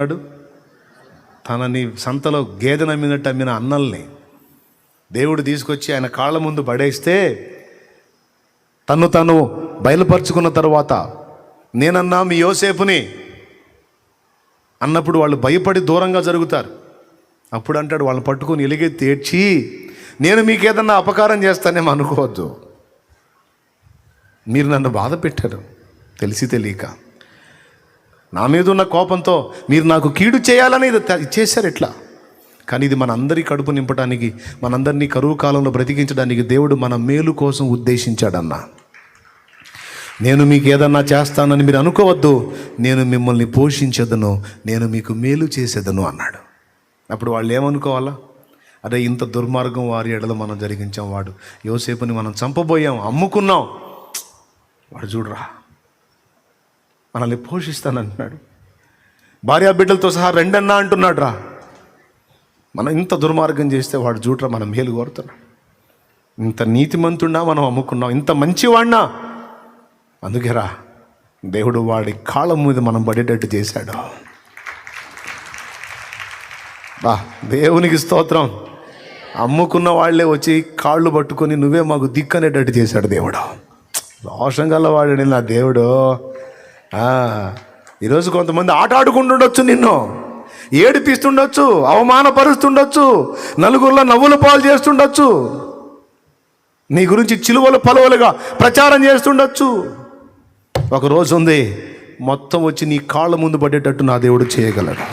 అన్నాడు తనని సంతలో గేదె నమ్మినట్టు అమ్మిన అన్నల్ని దేవుడు తీసుకొచ్చి ఆయన కాళ్ళ ముందు పడేస్తే తను తను బయలుపరుచుకున్న తర్వాత నేనన్నా మీ యోసేపుని అన్నప్పుడు వాళ్ళు భయపడి దూరంగా జరుగుతారు. అప్పుడు అంటాడు వాళ్ళని పట్టుకొని ఎలిగెత్తి ఏడ్చి నేను మీకేదన్నా అపకారం చేస్తానేమో అనుకోవద్దు. మీరు నన్ను బాధ పెట్టారు. తెలిసి తెలియక. నా మీద ఉన్న కోపంతో మీరు నాకు కీడు చేయాలని చేశారు ఎట్లా? కానీ ఇది మన అందరి కడుపు నింపడానికి మనందరినీ కరువు కాలంలో బ్రతికించడానికి దేవుడు మన మేలు కోసం ఉద్దేశించాడన్నా. నేను మీకు ఏదన్నా చేస్తానని మీరు అనుకోవద్దు నేను మిమ్మల్ని పోషించదను నేను మీకు మేలు చేసేదను అన్నాడు. అప్పుడు వాళ్ళు ఏమనుకోవాలా? అరే ఇంత దుర్మార్గం వారి ఎడలో మనం జరిగించాం వాడు. యోసేపుని మనం చంపబోయాం అమ్ముకున్నాం. వాడు చూడరా. మనల్ని పోషిస్తానంటున్నాడు భార్యా బిడ్డలతో సహా రెండన్నా అంటున్నాడు రా మనం ఇంత దుర్మార్గం చేస్తే వాడు చూడరా మనం మేలు కోరుతున్నాడు. ఇంత నీతిమంతున్నా మనం అమ్ముకున్నాం. ఇంత మంచివాడినా అందుకే రా దేవుడు వాడి కాళ్ళ మీద మనం పడేటట్టు చేశాడు. బా దేవునికి స్తోత్రం. అమ్ముకున్న వాళ్ళే వచ్చి కాళ్ళు పట్టుకొని నువ్వే మాకు దిక్కనేటట్టు చేశాడు దేవుడు. రోషం గలవాడు నా దేవుడు. ఈరోజు కొంతమంది ఆట ఆడుకుంటుండొచ్చు నిన్ను. ఏడిపిస్తుండొచ్చు అవమానపరుస్తుండొచ్చు నలుగురిలో నవ్వుల పాలు చేస్తుండొచ్చు. నీ గురించి చిలువలు పలువలుగా ప్రచారం చేస్తుండొచ్చు. ఒక రోజు ఉంది మొత్తం వచ్చి నీ కాళ్ళ ముందు పడేటట్టు నా దేవుడు చేయగలడు.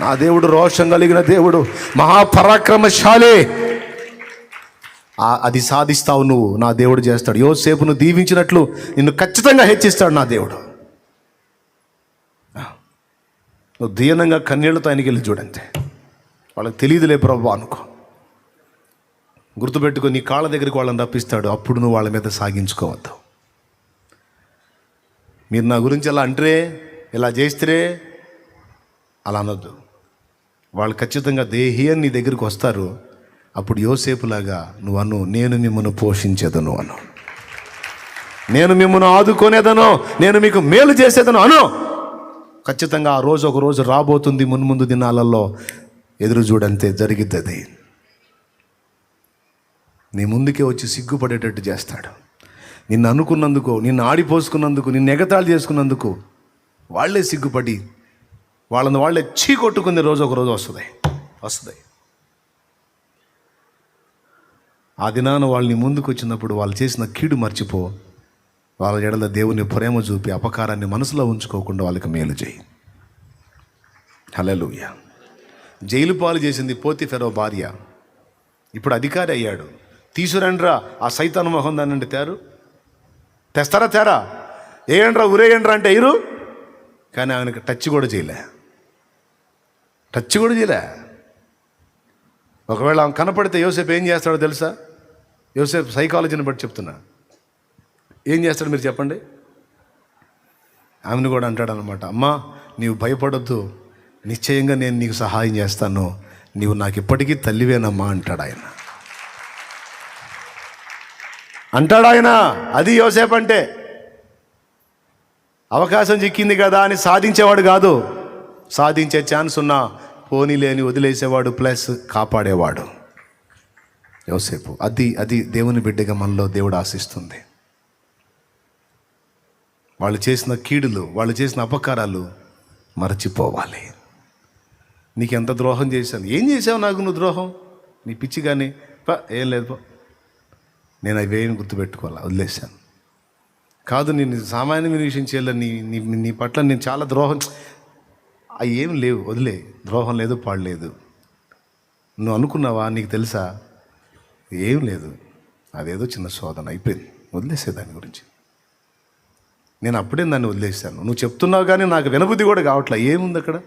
నా దేవుడు రోషం కలిగిన దేవుడు మహాపరాక్రమశాలే. అది సాధిస్తావు నువ్వు నా దేవుడు చేస్తాడు. యోసేపును దీవించినట్లు నిన్ను ఖచ్చితంగా హెచ్చిస్తాడు నా దేవుడు. నువ్వు దీనంగా కన్నీళ్ళతో ఆయనకి వెళ్ళి చూడంతే. వాళ్ళకి తెలియదులే ప్రభు అనుకో. గుర్తుపెట్టుకో నీ కాళ్ళ దగ్గరికి వాళ్ళని రప్పిస్తాడు అప్పుడు నువ్వు వాళ్ళ మీద సాగించుకోవద్దు. మీరు నా గురించి ఎలా అంటరే ఇలా చేస్తే అలా అనొద్దు. వాళ్ళు ఖచ్చితంగా దేహి అని నీ దగ్గరికి వస్తారు. అప్పుడు యోసేపులాగా నువ్వు అను నేను మిమ్మల్ని పోషించేదను అను. నేను మిమ్మల్ని ఆదుకునేదను నేను మీకు మేలు చేసేదను అను. ఖచ్చితంగా ఆ రోజు ఒక రోజు రాబోతుంది మున్ముందు దినాలలో. ఎదురు చూడంతే జరిగిద్ది అది నీ ముందుకే వచ్చి సిగ్గుపడేటట్టు చేస్తాడు. నిన్ను అనుకున్నందుకు నిన్ను ఆడిపోసుకున్నందుకు నిన్ను ఎగతాళి చేసుకున్నందుకు వాళ్ళే సిగ్గుపడి వాళ్ళని వాళ్ళే చీ కొట్టుకునే రోజు ఒక రోజు వస్తుంది. వస్తుంది. ఆ దినాన వాళ్ళని ముందుకు వచ్చినప్పుడు వాళ్ళు చేసిన కీడు మర్చిపో. వాళ్ళ ఎడల దేవుని ప్రేమ చూపి అపకారాన్ని మనసులో ఉంచుకోకుండా వాళ్ళకి మేలు చేయి. హలలుయ జైలు పాలు చేసింది పోతిఫెరో భార్య. ఇప్పుడు అధికారి అయ్యాడు. తీసురండ్రా ఆ సైతాను మొహం దానండి తేరు తెస్తారా తేరా? ఏయండ్రా ఉరేయండ్రా అంటే ఎయ్యరు కానీ ఆయనకి టచ్ కూడా చేయలే. టచ్ కూడా చేయలే. ఒకవేళ ఆమె కనపడితే యోసేపు ఏం చేస్తాడో తెలుసా? యోసేపు సైకాలజీని బట్టి చెప్తున్నా. ఏం చేస్తాడు మీరు చెప్పండి? ఆమెను కూడా అంటాడు అనమాట అమ్మా నీవు భయపడొద్దు. నిశ్చయంగా నేను నీకు సహాయం చేస్తాను. నీవు నాకు ఇప్పటికీ తల్లివేనమ్మా అంటాడు ఆయన. అంటాడు ఆయన అది యోసేపు అంటే. అవకాశం చిక్కింది కదా అని సాధించేవాడు కాదు. సాధించే ఛాన్స్ ఉన్నా పోనీ లేని వదిలేసేవాడు ప్లస్ కాపాడేవాడు. యోసేపు అది అది దేవుని బిడ్డగా మనలో దేవుడు ఆశిస్తుంది. వాళ్ళు చేసిన కీడులు వాళ్ళు చేసిన అపకారాలు మరచిపోవాలి. నీకు ఎంత ద్రోహం చేశాను? ఏం చేసావు నాకు నువ్వు ద్రోహం? నీ పిచ్చి కానీ పా ఏం లేదు పా. నేను అవేమి గుర్తుపెట్టుకోవాలా? వదిలేశాను. కాదు నేను సామాన్యమైన విషయం చేయాలని నీ నీ నీ పట్ల నేను చాలా ద్రోహం అవి ఏం లేవు వదిలే. ద్రోహం లేదు పాడలేదు నువ్వు అనుకున్నావా? నీకు తెలుసా? ఏం లేదు. అదేదో చిన్న శోధన అయిపోయింది. వదిలేసే దాని గురించి. నేను అప్పుడే దాన్ని వదిలేశాను. నువ్వు చెప్తున్నావు కానీ నాకు వినబుద్ధి కూడా కావట్లే. ఏముంది అక్కడ?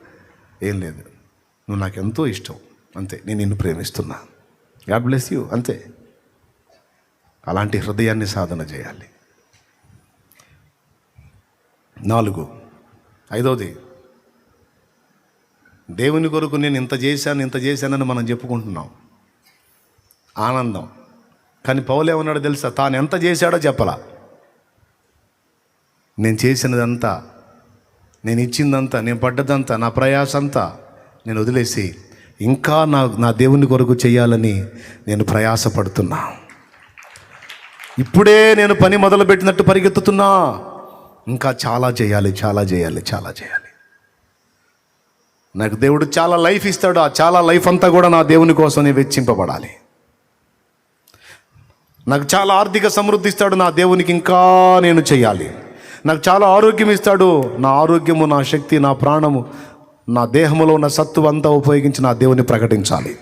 ఏం లేదు. నువ్వు నాకు ఎంతో ఇష్టం. అంతే. నేను నిన్ను ప్రేమిస్తున్నా. God bless you. అంతే. అలాంటి హృదయాన్ని సాధన చేయాలి. నాలుగు. ఐదవది. దేవుని కొరకు నేను ఇంత చేశాను ఇంత చేశానని మనం చెప్పుకుంటున్నాం. ఆనందం. కానీ పౌలు ఏమన్నాడో తెలుసా? తాను ఎంత చేశాడో చెప్పలా. నేను చేసినదంతా నేను ఇచ్చిందంతా నేను పడ్డదంతా నా ప్రయాసంతా నేను వదిలేసి ఇంకా నా నా దేవుని కొరకు చేయాలని నేను ప్రయాసపడుతున్నా. ఇప్పుడే నేను పని మొదలుపెట్టినట్టు పరిగెత్తుతున్నా. ఇంకా చాలా చేయాలి చాలా చేయాలి చాలా చేయాలి. నాకు దేవుడు చాలా లైఫ్ ఇస్తాడు ఆ చాలా లైఫ్ అంతా కూడా నా దేవుని కోసమే వెచ్చింపబడాలి. నాకు చాలా ఆర్థిక సమృద్ధి ఇస్తాడు నా దేవునికి ఇంకా నేను చేయాలి. నాకు చాలా ఆరోగ్యం ఇస్తాడు. నా ఆరోగ్యము నా శక్తి నా ప్రాణము నా దేహములో ఉన్న సత్తు అంతా ఉపయోగించి నా దేవుని ప్రకటించాలి.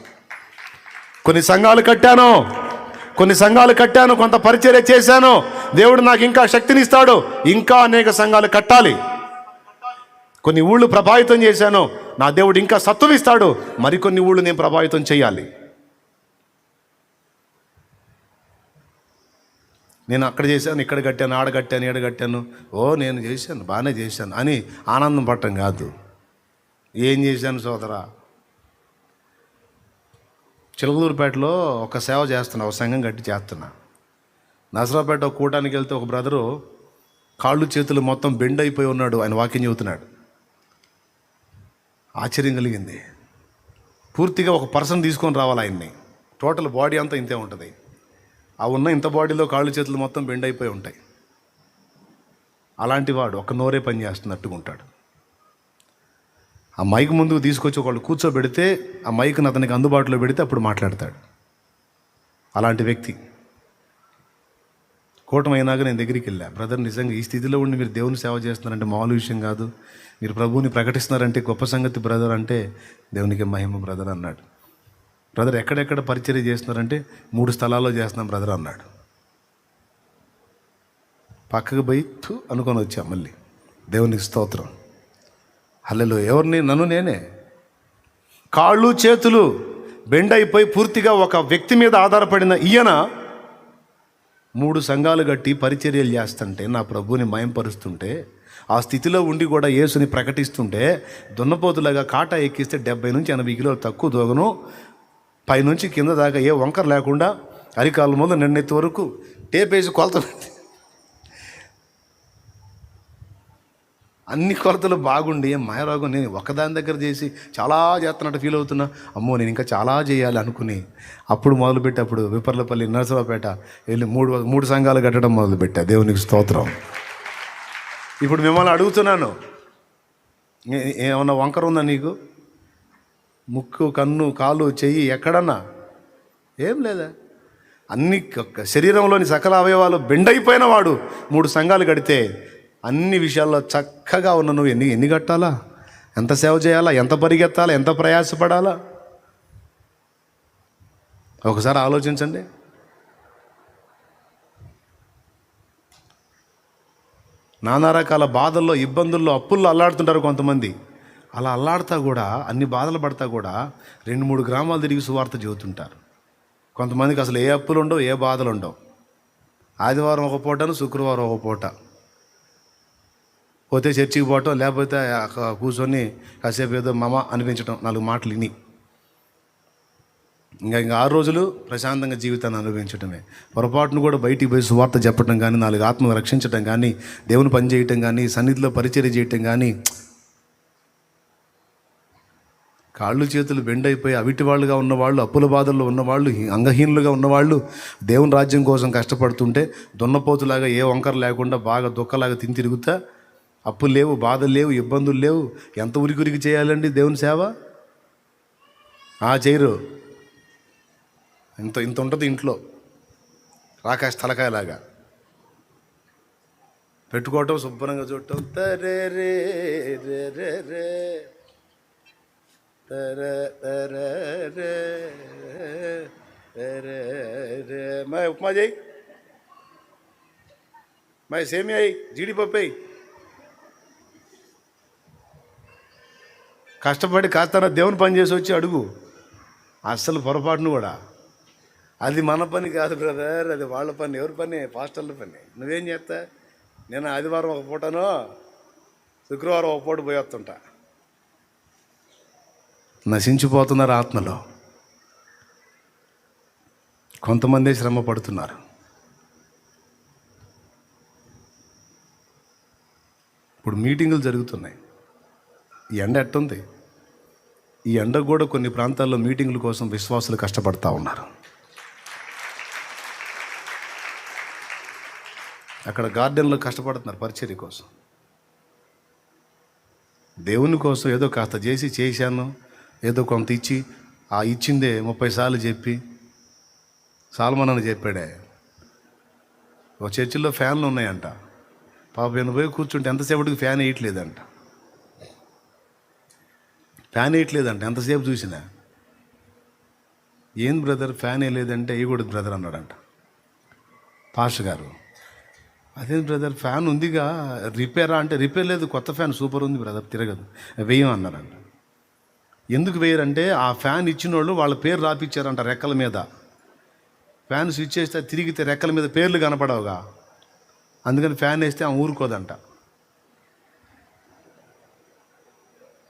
కొన్ని సంఘాలు కట్టాను. కొన్ని సంఘాలు కట్టాను. కొంత పరిచర్య చేశాను. దేవుడు నాకు ఇంకా శక్తిని ఇస్తాడు ఇంకా అనేక సంఘాలు కట్టాలి. కొన్ని ఊళ్ళు ప్రభావితం చేశాను. నా దేవుడు ఇంకా సత్తులు ఇస్తాడు మరికొన్ని ఊళ్ళు నేను ప్రభావితం చేయాలి. నేను అక్కడ చేశాను ఇక్కడ కట్టాను ఆడ కట్టాను ఈడ కట్టాను. ఓ నేను చేశాను బాగానే చేశాను. అని ఆనందం పట్టం కాదు. ఏం చేశాను సోదరా? చిలకలూరుపేటలో ఒక సేవ చేస్తున్నా ఒక సంఘం కట్టి చేస్తున్నా. నసరాపేట ఒక కూటానికి వెళ్తే ఒక బ్రదరు కాళ్ళు చేతులు మొత్తం బెండ్ అయిపోయి ఉన్నాడు. ఆయన వాక్యం చెబుతున్నాడు. ఆశ్చర్యం కలిగింది. పూర్తిగా ఒక పర్సన్ తీసుకొని రావాలి ఆయన్ని. టోటల్ బాడీ అంతా ఇంతే ఉంటుంది. ఆ ఉన్న ఇంత బాడీలో కాళ్ళు చేతులు మొత్తం బెండ్ అయిపోయి ఉంటాయి. అలాంటి వాడు ఒక నోరే పని చేస్తున్నట్టుగా ఉంటాడు ఆ మైక్ ముందుకు తీసుకొచ్చి ఒకళ్ళు కూర్చోబెడితే ఆ మైక్ను అతనికి అందుబాటులో పెడితే అప్పుడు మాట్లాడతాడు. అలాంటి వ్యక్తి. కూటమైనాక నేను దగ్గరికి వెళ్ళా బ్రదర్ నిజంగా ఈ స్థితిలో ఉండి మీరు దేవుని సేవ చేస్తున్నారంటే మామూలు విషయం కాదు. మీరు ప్రభువుని ప్రకటిస్తున్నారంటే గొప్ప సంగతి బ్రదర్ అంటే దేవునికి మహిమ బ్రదర్ అన్నాడు. బ్రదర్ ఎక్కడెక్కడ పరిచర్య చేస్తున్నారంటే మూడు స్థలాల్లో చేస్తున్నాం బ్రదర్ అన్నాడు. పక్కకు పోయి అనుకొని వచ్చా మళ్ళీ. దేవునికి స్తోత్రం. హల్లెలు ఎవరిని? నన్ను నేనే. కాళ్ళు చేతులు బెండ్ అయిపోయి పూర్తిగా ఒక వ్యక్తి మీద ఆధారపడిన ఈయన మూడు సంఘాలు కట్టి పరిచర్యలు చేస్తుంటే నా ప్రభుని మయంపరుస్తుంటే ఆ స్థితిలో ఉండి కూడా యేసుని ప్రకటిస్తుంటే దున్నపోతులాగా కాటా ఎక్కిస్తే డెబ్బై నుంచి ఎనభై కిలోలు తక్కువ దోగను పైనుంచి కింద దాకా ఏ వంకర లేకుండా అరికాల ముందు నిన్నెత్తి వరకు టేప్ వేసి కొలత అన్ని కొలతలు బాగుండి మాయరోగం నేను ఒకదాని దగ్గర చేసి చాలా చేస్తున్నట్టు ఫీల్ అవుతున్నా. అమ్మో నేను ఇంకా చాలా చేయాలి అనుకుని అప్పుడు మొదలుపెట్టి అప్పుడు విపర్లపల్లి నరసరావుపేట వెళ్ళి మూడు మూడు సంఘాలు కట్టడం మొదలుపెట్టా. దేవునికి స్తోత్రం. ఇప్పుడు మిమ్మల్ని అడుగుతున్నాను. ఏమన్నా వంకర ఉందా నీకు? ముక్కు కన్ను కాలు చెయ్యి ఎక్కడన్నా? ఏం లేదా? అన్ని క- శరీరంలోని సకల అవయవాలు బెండైపోయిన వాడు మూడు సంఘాలు కడితే అన్ని విషయాల్లో చక్కగా ఉన్న నువ్వు ఎన్ని ఎన్ని కట్టాలా? ఎంత సేవ చేయాలా? ఎంత పరిగెత్తాలా? ఎంత ప్రయాసపడాలా? ఒకసారి ఆలోచించండి. నానా రకాల బాధల్లో ఇబ్బందుల్లో అప్పుల్లో అల్లాడుతుంటారు కొంతమంది. అలా అల్లాడుతా కూడా అన్ని బాధలు పడతా కూడా రెండు మూడు గ్రామాలు తిరిగి సువార్త చెబుతుంటారు. కొంతమందికి అసలు ఏ అప్పులు ఉండవు ఏ బాధలు ఉండవు. ఆదివారం ఒక పూటను శుక్రవారం ఒక పూట. పోతే చర్చికి పోవటం లేకపోతే అక్కడ కూర్చొని కాసేపు ఏదో మమ అనిపించడం నాలుగు మాటలు విని. ఇంకా ఇంకా ఆరు రోజులు ప్రశాంతంగా జీవితాన్ని అనుభవించడమే పొరపాటును కూడా బయటికి పోయి సువార్త చెప్పడం కానీ నాలుగు ఆత్మను రక్షించడం కానీ దేవుని పని చేయటం కానీ సన్నిధిలో పరిచర్య చేయటం కానీ కాళ్ళు చేతులు బెండ్ అయిపోయి అవిటి వాళ్ళుగా ఉన్నవాళ్ళు అప్పుల బాధల్లో ఉన్నవాళ్ళు అంగహీనులుగా ఉన్నవాళ్ళు దేవుని రాజ్యం కోసం కష్టపడుతుంటే దున్నపోతులాగా ఏ వంకర లేకుండా బాగా దుఃఖలాగా తిని తిరుగుతా అప్పులు లేవు బాధలు లేవు ఇబ్బందులు లేవు. ఎంత ఉరికి చేయాలండి దేవుని సేవ? ఆ చేయరు. ఇంత ఇంత ఉంటుంది ఇంట్లో. రాకాశ తలకాయలాగా. పెట్టుకోవటం శుభ్రంగా చూడటం తరే రే రే రే రే తరే తరే రే తరే రే మై ఉప్మా చేయి మై సేమియా అయ్యి జీడిపప్పు అయ్యి కష్టపడి కాస్త దేవుని పని చేసి వచ్చి అడుగు. అస్సలు పొరపాటును కూడా. అది మన పని కాదు బ్రదర్ అది వాళ్ళ పని ఎవరి పని? పాస్టర్ల పని. నువ్వేం చేస్తా నేను ఆదివారం ఒక పూటను శుక్రవారం ఒక పూట పోయి వస్తుంటా. నశించిపోతున్నారు ఆత్మలో. కొంతమందే శ్రమ పడుతున్నారు ఇప్పుడు మీటింగులు జరుగుతున్నాయి. ఈ ఎండ ఎట్టుంది? ఈ ఎండ కూడా కొన్ని ప్రాంతాల్లో మీటింగుల కోసం విశ్వాసులు కష్టపడతా ఉన్నారు. అక్కడ గార్డెన్లో కష్టపడుతున్నారు పరిచర్య కోసం. దేవుని కోసం ఏదో కాస్త చేసి చేశాను. ఏదో కొంత ఇచ్చి ఆ ఇచ్చిందే ముప్పై సార్లు చెప్పి సాల్మన్ అని చెప్పాడే. ఒక చర్చిలో ఫ్యాన్లు ఉన్నాయంట. పాప నేను పోయి కూర్చుంటే ఎంతసేపటికి ఫ్యాన్ వేయట్లేదంట. ఫ్యాన్ వేయట్లేదంట ఎంతసేపు చూసినా. ఏం బ్రదర్ ఫ్యాన్ వేయలేదంటే వేయకూడదు బ్రదర్ అన్నాడంట. పాష గారు అదే బ్రదర్ ఫ్యాన్ ఉందిగా రిపేరా? అంటే రిపేర్ లేదు కొత్త ఫ్యాన్ సూపర్ ఉంది బ్రదర్ తిరగదు వేయం అన్నారంట. ఎందుకు వేయరంటే ఆ ఫ్యాన్ ఇచ్చిన వాళ్ళు వాళ్ళ పేరు రాపిచ్చారంట రెక్కల మీద. ఫ్యాన్ స్విచ్ చేస్తే తిరిగితే రెక్కల మీద పేర్లు కనపడవుగా. అందుకని ఫ్యాన్ వేస్తే ఆమె ఊరుకోదంట.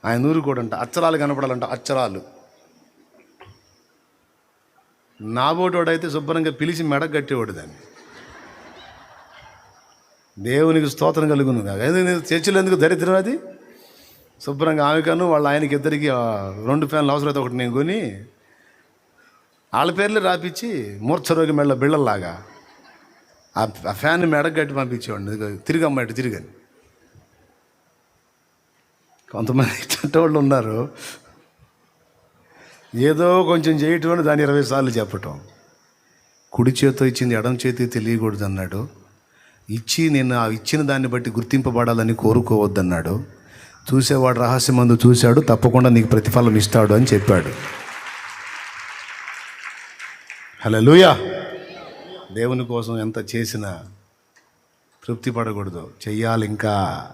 ఆయన ఊరుకోడంట. అచ్చరాలు కనపడాలంట అచ్చరాలు. నాబోటోడైతే శుభ్రంగా పిలిచి మెడ కట్టేవాడు దాన్ని. దేవునికి స్తోత్రం కలుగును. కాక ఎందుకు? ఎందుకు దరిద్రం అది? శుభ్రంగా ఆమెకను వాళ్ళ ఆయనకి ఇద్దరికి రెండు ఫ్యాన్లు అవసరమైతే ఒకటి నేను కొని వాళ్ళ పేర్లు రాపిచ్చి మూర్ఛరోగి మెళ్ళ బిళ్ళల్లాగా ఆ ఆ ఫ్యాన్ మెడకు పంపించేవాడిని. ఇదిగో ఇటు తిరిగని. కొంతమంది వాళ్ళు ఉన్నారు. ఏదో కొంచెం చేయటం అని దాన్ని ఇరవై సార్లు చెప్పటం. కుడి చేతితో ఇచ్చింది ఎడం చేతి తెలియకూడదు అన్నాడు ఇచ్చి నేను ఆ ఇచ్చిన దాన్ని బట్టి గుర్తింపబడాలని కోరుకోవద్దన్నాడు. చూసేవాడు రహస్యమందు చూశాడు తప్పకుండా నీకు ప్రతిఫలం ఇస్తాడు అని చెప్పాడు. హలో లూయా దేవుని కోసం ఎంత చేసినా తృప్తి పడకూడదు. చెయ్యాలి ఇంకా.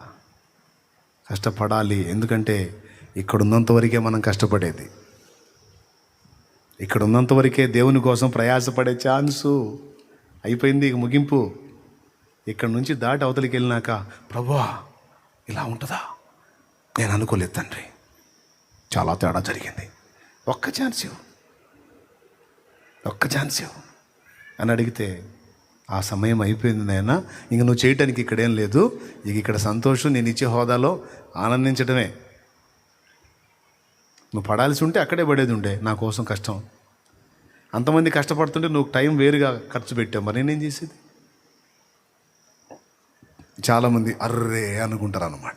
కష్టపడాలి. ఎందుకంటే ఇక్కడ ఉన్నంత వరకే మనం కష్టపడేది. ఇక్కడ ఉన్నంత వరకే దేవుని కోసం ప్రయాసపడే ఛాన్సు అయిపోయింది. ఇక ముగింపు. ఇక్కడ నుంచి దాటి అవతలికి వెళ్ళినాక ప్రభువా ఇలా ఉంటుందా? నేను అనుకోలేదు తండ్రి. చాలా తేడా జరిగింది. ఒక్క ఛాన్స్ ఇవ్వు. ఒక్క ఛాన్స్ ఇవ్వు. అని అడిగితే ఆ సమయం అయిపోయింది నాయన. ఇంక నువ్వు చేయటానికి ఇక్కడేం లేదు. ఇక ఇక్కడ సంతోషం నేను ఇచ్చే హోదాలో ఆనందించడమే నువ్వు పడాల్సి ఉంటే అక్కడే పడేది ఉండే. నా కోసం కష్టం. అంతమంది కష్టపడుతుంటే నువ్వు టైం వేరుగా ఖర్చు పెట్టావు. మరి నేనేం చేసేది? చాలామంది అర్రే అనుకుంటారు అన్నమాట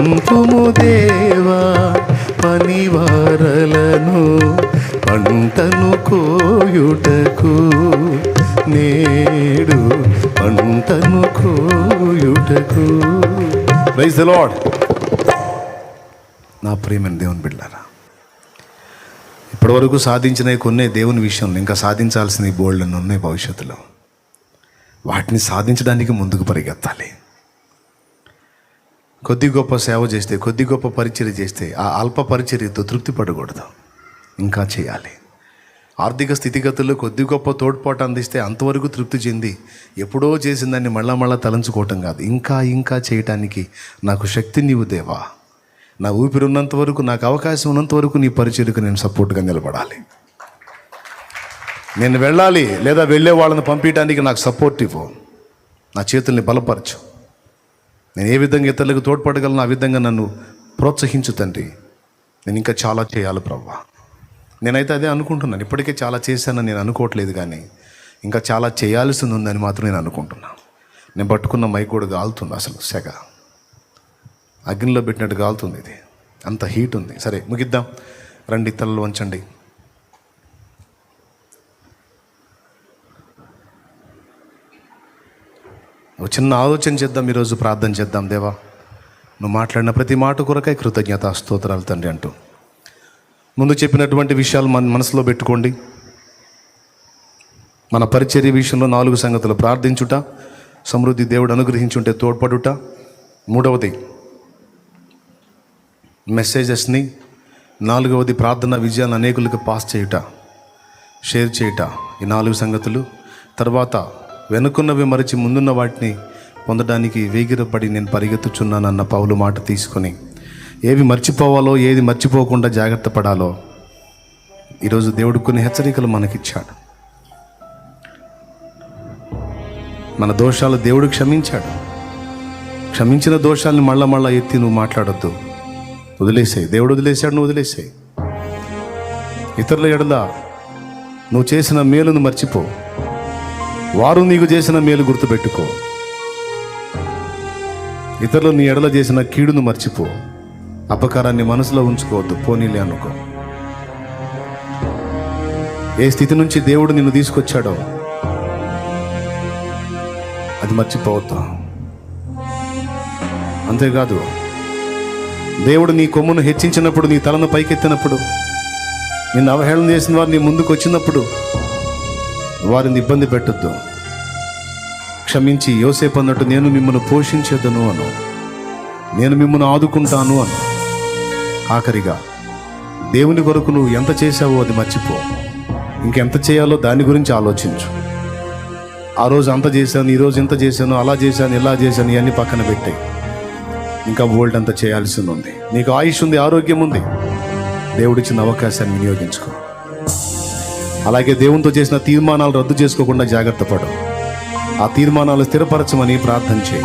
పంపుము దేవా పనివారలను పంటను కోయుటకు నేడు పంటను కోయుటకు. ప్రైజ్ ద లార్డ్ నా ప్రేమని దేవుని బిడ్డారా ఇప్పటివరకు సాధించిన కొన్ని దేవుని విషయంలో ఇంకా సాధించాల్సిన బోల్డ్లను ఉన్నాయి భవిష్యత్తులో. వాటిని సాధించడానికి ముందుకు పరిగెత్తాలి. కొద్ది గొప్ప సేవ చేస్తే కొద్ది గొప్ప పరిచర్య చేస్తే ఆ అల్ప పరిచర్యతో తృప్తి పడకూడదు. ఇంకా చేయాలి. ఆర్థిక స్థితిగతుల్లో కొద్ది గొప్ప తోడ్పాటు అందిస్తే అంతవరకు తృప్తి చెంది ఎప్పుడో చేసిన దాన్ని మళ్ళా మళ్ళా తలంచుకోవటం కాదు. ఇంకా ఇంకా చేయటానికి నాకు శక్తి నీవు దేవా. నా ఊపిరి ఉన్నంత వరకు నాకు అవకాశం ఉన్నంత వరకు నీ పరిచర్యకు నేను సపోర్ట్గా నిలబడాలి. నేను వెళ్ళాలి లేదా వెళ్ళే వాళ్ళని పంపించడానికి నాకు సపోర్ట్ ఇవ్వు. నా చేతుల్ని బలపరచు. నేను ఏ విధంగా ఇతరులకు తోడ్పడగలను ఆ విధంగా నన్ను ప్రోత్సహించు తండ్రి. నేను ఇంకా చాలా చేయాలి ప్రవ్వా. నేనైతే అదే అనుకుంటున్నాను. ఇప్పటికే చాలా చేశానని నేను అనుకోవట్లేదు కానీ ఇంకా చాలా చేయాల్సింది ఉందని మాత్రం నేను అనుకుంటున్నాను నేను పట్టుకున్న మైక్ కూడా గాలుతుంది అసలు సెగ. అగ్నిలో పెట్టినట్టు గాలుతుంది ఇది. అంత హీట్ ఉంది. సరే ముగిద్దాం. రండి తలలో వంచండి. ఒక చిన్న ఆలోచన చేద్దాం ఈరోజు ప్రార్థన చేద్దాం దేవా. నువ్వు మాట్లాడిన ప్రతి మాట కొరకై కృతజ్ఞత స్తోత్రాలు తండ్రి అంటూ. ముందు చెప్పినటువంటి విషయాలు మన మనసులో పెట్టుకోండి. మన పరిచర్య విషయంలో నాలుగు సంగతులు ప్రార్థించుట సమృద్ధి దేవుడు అనుగ్రహించుంటే తోడ్పడుట. మూడవది మెసేజెస్ని నాలుగవది ప్రార్థన విజయాన్ని అనేకులకు పాస్ చేయుట షేర్ చేయుట. ఈ నాలుగు సంగతులు తర్వాత వెనుకున్నవి మరిచి ముందున్న వాటిని పొందడానికి వేగిరపడి నేను పరిగెత్తుచున్నానన్న పౌలు మాట తీసుకొని ఏవి మర్చిపోవాలో ఏది మర్చిపోకుండా జాగ్రత్త పడాలో ఈరోజు దేవుడు కొన్ని హెచ్చరికలు మనకిచ్చాడు. మన దోషాలు దేవుడు క్షమించాడు. క్షమించిన దోషాలను మళ్ళా మళ్ళా ఎత్తి నువ్వు మాట్లాడొద్దు. వదిలేసాయి. దేవుడు వదిలేశాడు నువ్వు వదిలేసాయి. ఇతరుల ఎడల నువ్వు చేసిన మేలును మర్చిపో. వారు నీకు చేసిన మేలు గుర్తుపెట్టుకో. ఇతరులు నీ ఎడల చేసిన కీడును మర్చిపో. అపకారాన్ని మనసులో ఉంచుకోవద్దు. పోనీలే అనుకో. ఏ స్థితి నుంచి దేవుడు నిన్ను తీసుకొచ్చాడో అది మర్చిపోవద్దు. అంతేకాదు దేవుడు నీ కొమ్మును హెచ్చించినప్పుడు నీ తలను పైకెత్తినప్పుడు నిన్ను అవహేళన చేసిన వారు నీ ముందుకు వచ్చినప్పుడు వారిని ఇబ్బంది పెట్టొద్దు. క్షమించి యోసేపు అన్నట్టు నేను మిమ్మల్ని పోషించేదను అను. నేను మిమ్మల్ని ఆదుకుంటాను అను. ఆఖరిగా దేవుని కొరకు నువ్వు ఎంత చేశావో అది మర్చిపో. ఇంకెంత చేయాలో దాని గురించి ఆలోచించు. ఆ రోజు అంత చేశాను ఈరోజు ఇంత చేశాను అలా చేశాను ఇలా చేశాను ఇవన్నీ పక్కన పెట్టాయి. ఇంకా బోల్డ్ అంత చేయాల్సి ఉంది. నీకు ఆయుష్ ఉంది ఆరోగ్యం ఉంది. దేవుడిచ్చిన అవకాశాన్ని వినియోగించుకో. అలాగే దేవునితో చేసిన తీర్మానాలు రద్దు చేసుకోకుండా జాగ్రత్త పడు. ఆ తీర్మానాలు స్థిరపరచమని ప్రార్థన చేయి.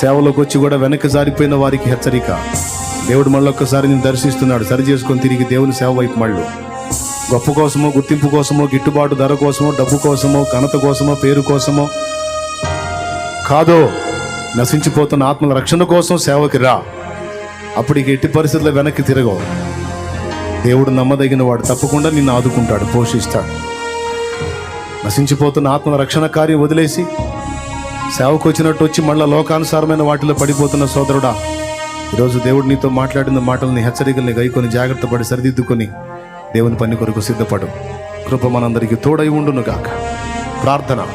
సేవలోకి వచ్చి కూడా వెనక్కి జారిపోయిన వారికి హెచ్చరిక. దేవుడు మళ్ళొక్కసారి నేను దర్శిస్తున్నాడు. సరి చేసుకొని తిరిగి దేవుని సేవ వైపు మళ్ళు. గొప్ప కోసమో గుర్తింపు కోసమో గిట్టుబాటు ధర కోసమో డబ్బు కోసమో ఘనత కోసమో పేరు కోసమో కాదో నశించిపోతున్న ఆత్మల రక్షణ కోసం సేవకి రా. అప్పటికి ఎట్టి పరిస్థితుల్లో వెనక్కి తిరగవు. దేవుడు నమ్మదగిన వాడు. తప్పకుండా నిన్ను ఆదుకుంటాడు పోషిస్తాడు. నశించిపోతున్న ఆత్మ రక్షణ కార్యం వదిలేసి సేవకు వచ్చినట్టు వచ్చి మళ్ళా లోకానుసారమైన వాటిలో పడిపోతున్న సోదరుడా ఈరోజు దేవుడు నీతో మాట్లాడిన మాటల్ని హెచ్చరికల్ని గైకొని జాగ్రత్త పడి సరిదిద్దుకొని దేవుని పని కొరకు సిద్ధపడు. కృప మనందరికీ తోడై ఉండును గాక ప్రార్థన.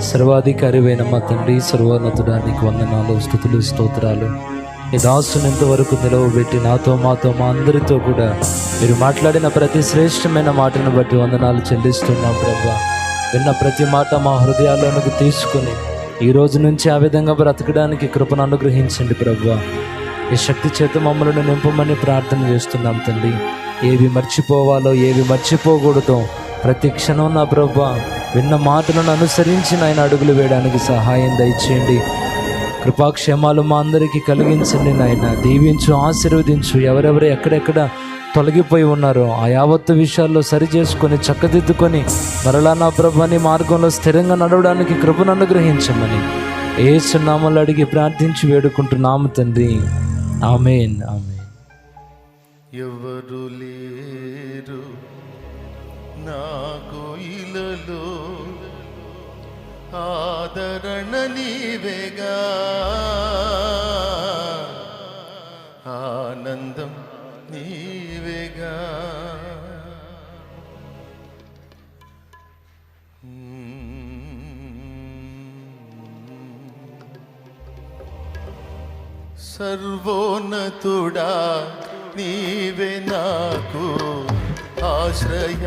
సర్వాధికారివైన మా తండ్రి సర్వోన్నతుడానికి వందనాలు స్థుతులు స్తోత్రాలు. ఈ దాసుని ఇంతవరకు నిలవబెట్టి నాతో మాతో మా అందరితో కూడా మీరు మాట్లాడిన ప్రతి శ్రేష్టమైన మాటను బట్టి వందనాలు చెల్లిస్తున్నాం ప్రభా. విన్న ప్రతి మాట మా హృదయాల్లోనికి తీసుకుని ఈ రోజు నుంచి ఆ విధంగా బ్రతకడానికి కృపను అనుగ్రహించండి ప్రభా. ఈ శక్తి చేత మమ్మల్ని నింపమని ప్రార్థన చేస్తున్నాం తండ్రి ఏవి మర్చిపోవాలో ఏవి మర్చిపోకూడదో ప్రతి క్షణం నా ప్రభా విన్న మాటలను అనుసరించి నాయన అడుగులు వేయడానికి సహాయం దయచేయండి. కృపాక్షేమాలు మా అందరికీ కలిగించండి నాయన. దీవించు ఆశీర్వదించు. ఎవరెవరు ఎక్కడెక్కడ తొలగిపోయి ఉన్నారో ఆ యావత్తు విషయాల్లో సరి చేసుకొని చక్కదిద్దుకొని మరలా నా ప్రభాని మార్గంలో స్థిరంగా నడవడానికి కృపను అనుగ్రహించమని ఏ చిన్నామలు అడిగి ప్రార్థించి వేడుకుంటున్నాము తండ్రి. ఆమెన్ ఆమె ఎవరు లేరు? నాకు ఇలలో ఆదరణ నీవేగా. ఆనందం నీవేగా. సర్వోన్నతుడా నీవే నాకు ఆశ్రయ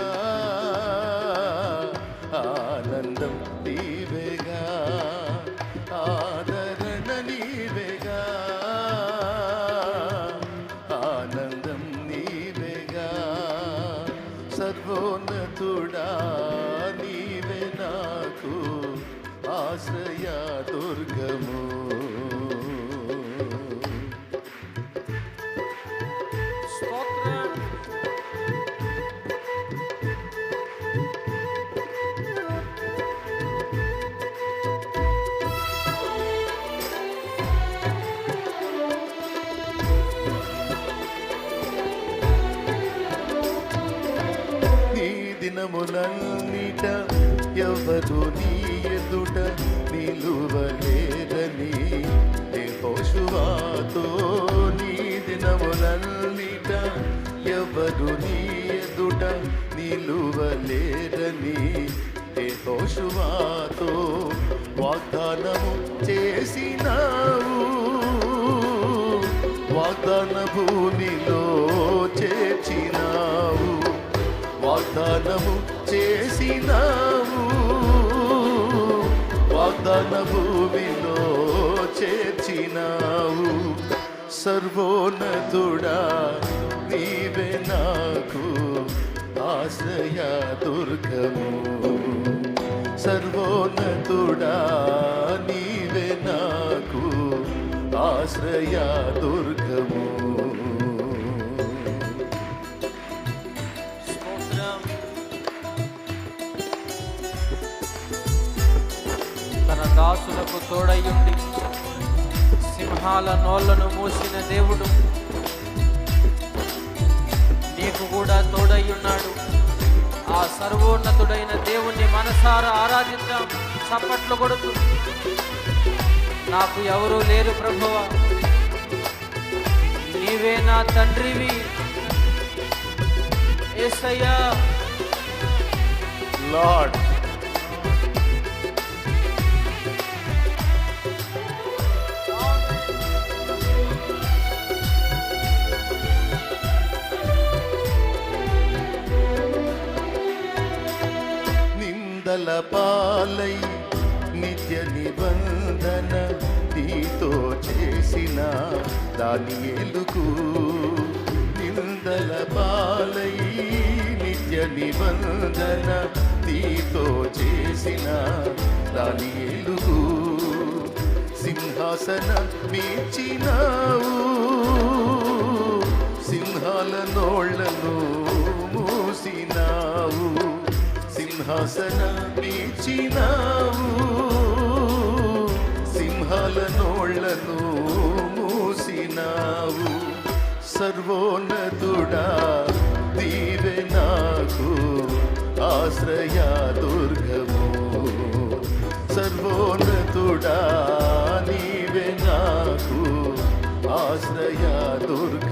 నీ ఎదుట నిలువలేరని యెహోషువతో వాగ్దానము చేసినావు. వాగ్దాన భూమిలో చేర్చినావు. వాగ్దానము చేసినావు. వాగ్దాన భూమిలో చేర్చినావు. సర్వోన్నతుడా నీవే నాకు ఆశయ దుర్గము. సర్వోన్నతుడా నీవే నాకు ఆశ్రయ దుర్గము. తన దాసులకు తోడయ్యుండి సింహాల నోళ్ళను మూసిన దేవుడు మనకు కూడా తోడయ్యున్నాడు. ఆ సర్వోన్నతుడైన దేవుణ్ణి మనసారా ఆరాధిద్దాం. చప్పట్లు కొడుతూ. నాకు ఎవరూ లేరు ప్రభువ. నీవే నా తండ్రివి. ఏసయ్యా. లార్డ్ నిందల పాలై నిత్య నిబంధన నీతో చేసిన దాని ఎలుకు నిందల పాలై నిత్య నిబంధన నీతో చేసిన దాని ఎలుగు సింహాసన మీచినావు సింహాల నోళ్ళను మూసినావు. సింహాసన పీచినావు సింహాల నోళ్ళను మూసినావు. సర్వోన్నతుడా దీవె నాకు ఆశ్రయ దుర్గము. సర్వోన్నతుడా నీవే నాకు ఆశ్రయ దుర్గ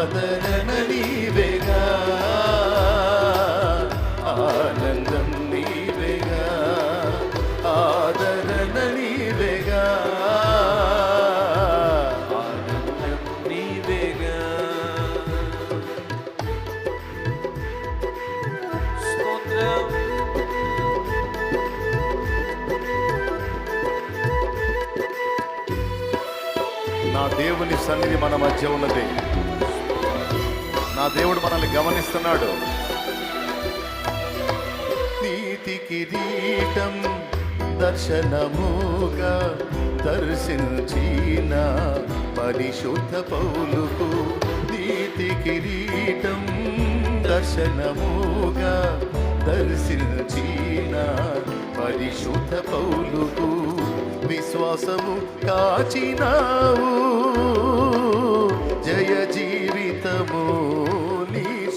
ఆదరణ నీవేగా ఆనందం నీవేగా ఆదరణ నీవేగా ఆనందం నీవేగా. స్తోత్రం. నా దేవుని సన్నిధి మన మధ్య ఉన్నది. నా దేవుడు మనల్ని గమనిస్తున్నాడు. నీతి కిరీటం దర్శనముగా దర్శించిన పరిశుద్ధ పౌలుకు. నీతి కిరీటం దర్శనముగా దర్శించిన పరిశుద్ధ పౌలుకు. విశ్వాసము కాచినావు. జయ జీ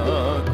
నాకు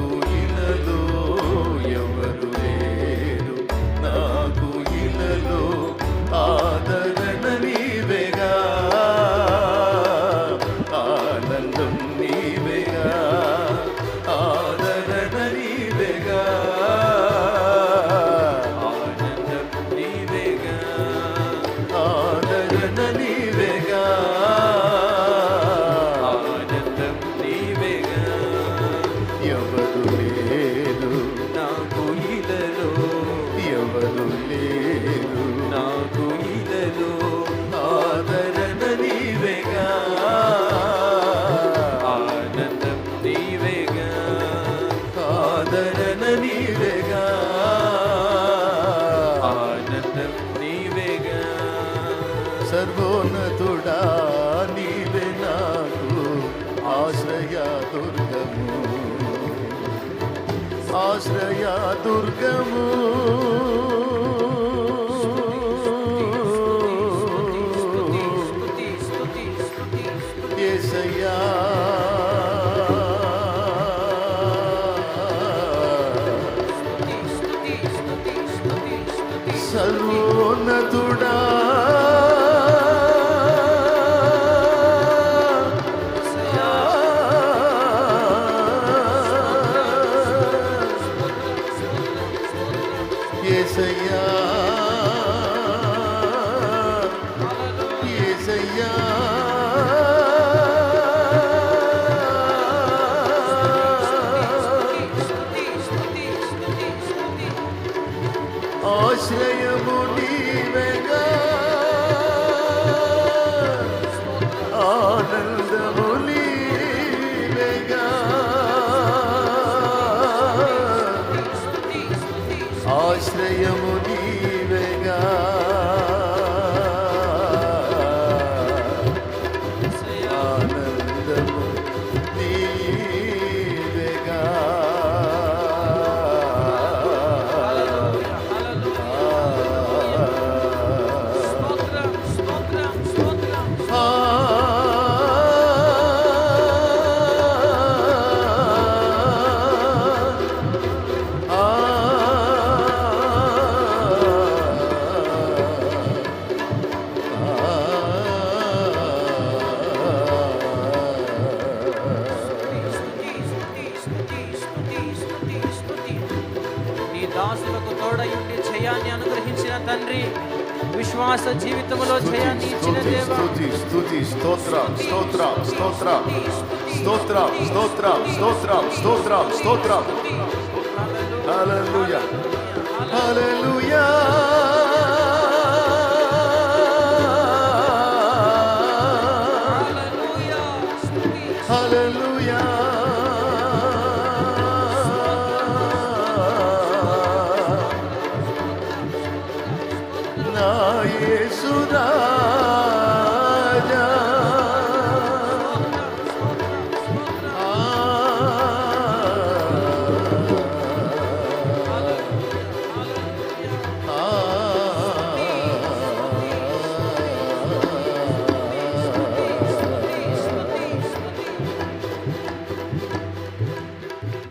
జీవితంలో జయాన్ని ఇచ్చిన దేవా. స్తుతి స్తుతి స్తోత్ర స్తోత్ర స్తోత్ర స్తోత్ర స్తోత్ర స్తోత్ర స్తోత్ర